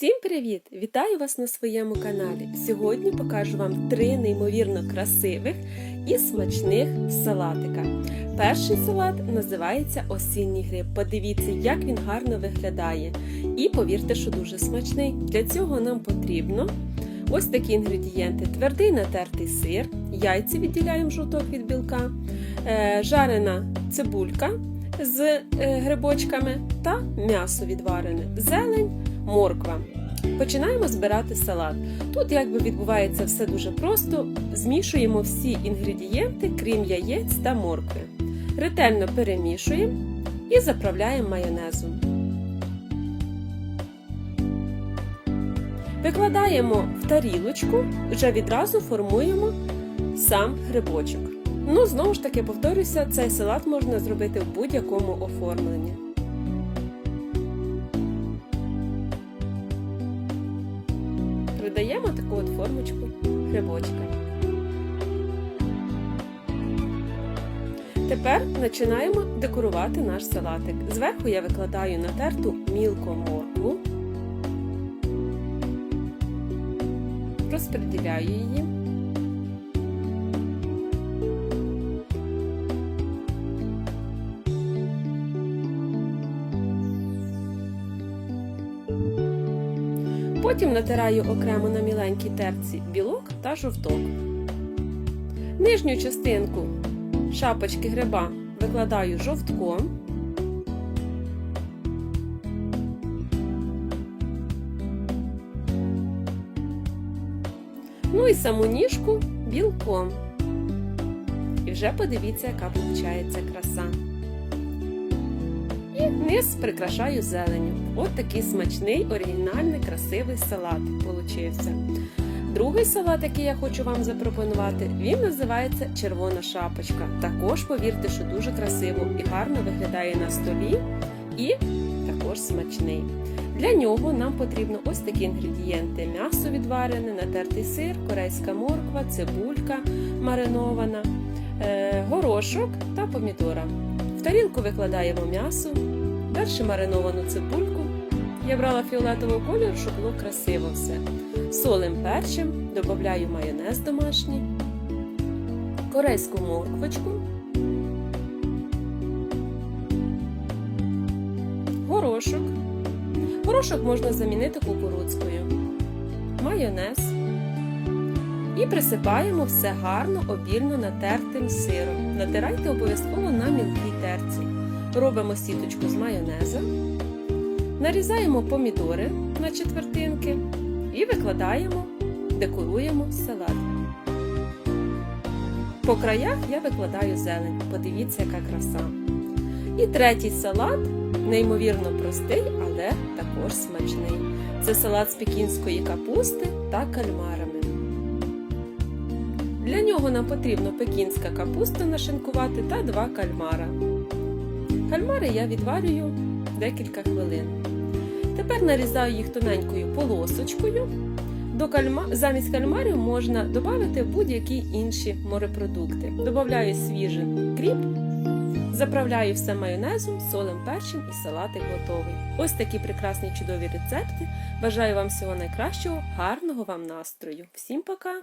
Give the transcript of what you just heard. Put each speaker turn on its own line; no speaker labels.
Всім привіт! Вітаю вас на своєму каналі. Сьогодні покажу вам три неймовірно красивих і смачних салатика. Перший салат називається осінній гриб. Подивіться, як він гарно виглядає. І повірте, що дуже смачний. Для цього нам потрібно ось такі інгредієнти: твердий натертий сир, яйця відділяємо жовток від білка, е, жарена цибулька з е, грибочками та м'ясо відварене, зелень морква. Починаємо збирати салат. Тут якби відбувається все дуже просто. Змішуємо всі інгредієнти, крім яєць та моркви. Ретельно перемішуємо і заправляємо майонезом. Викладаємо в тарілочку, вже відразу формуємо сам грибочок. Ну, знову ж таки, повторюся, цей салат можна зробити в будь-якому оформленні. Придаємо таку от формочку грибочка. Тепер починаємо декорувати наш салатик. Зверху я викладаю натерту мілко моркву, розподіляю її. Потім натираю окремо на міленькій терці білок та жовток. Нижню частинку шапочки гриба викладаю жовтком. Ну і саму ніжку білком. І вже подивіться, яка виходить краса. І низ прикрашаю зеленю. От такий смачний, оригінальний, красивий салат получився. Другий салат, який я хочу вам запропонувати, він називається червона шапочка. Також, повірте, що дуже красиво і гарно виглядає на столі і також смачний. Для нього нам потрібно ось такі інгредієнти: м'ясо відварене, натертий сир, корейська морква, цибулька маринована, е, горошок та помідора. В тарілку викладаємо м'ясо, далі мариновану цибульку. Я брала фіолетового кольору, щоб було красиво все. Солим перчим, додаю майонез домашній, корейську морквочку, горошок. Горошок можна замінити кукурудзкою, майонез. І присипаємо все гарно, обільно натертим сиром. Натирайте обов'язково на мілкій терці. Робимо сіточку з майонеза, нарізаємо помідори на четвертинки і викладаємо, декоруємо салат. По краях я викладаю зелень. Подивіться, яка краса. І третій салат, неймовірно простий, але також смачний. Це салат з пекінської капусти та кальмарами. Нам потрібно пекінська капуста нашинкувати та два кальмара. Кальмари я відварюю декілька хвилин. Тепер нарізаю їх тоненькою полосочкою. До кальма... Замість кальмарів можна додати будь-які інші морепродукти. Добавляю свіжий кріп, заправляю все майонезом, солем перчим і салатик готовий. Ось такі прекрасні чудові рецепти. Бажаю вам всього найкращого, гарного вам настрою. Всім пока!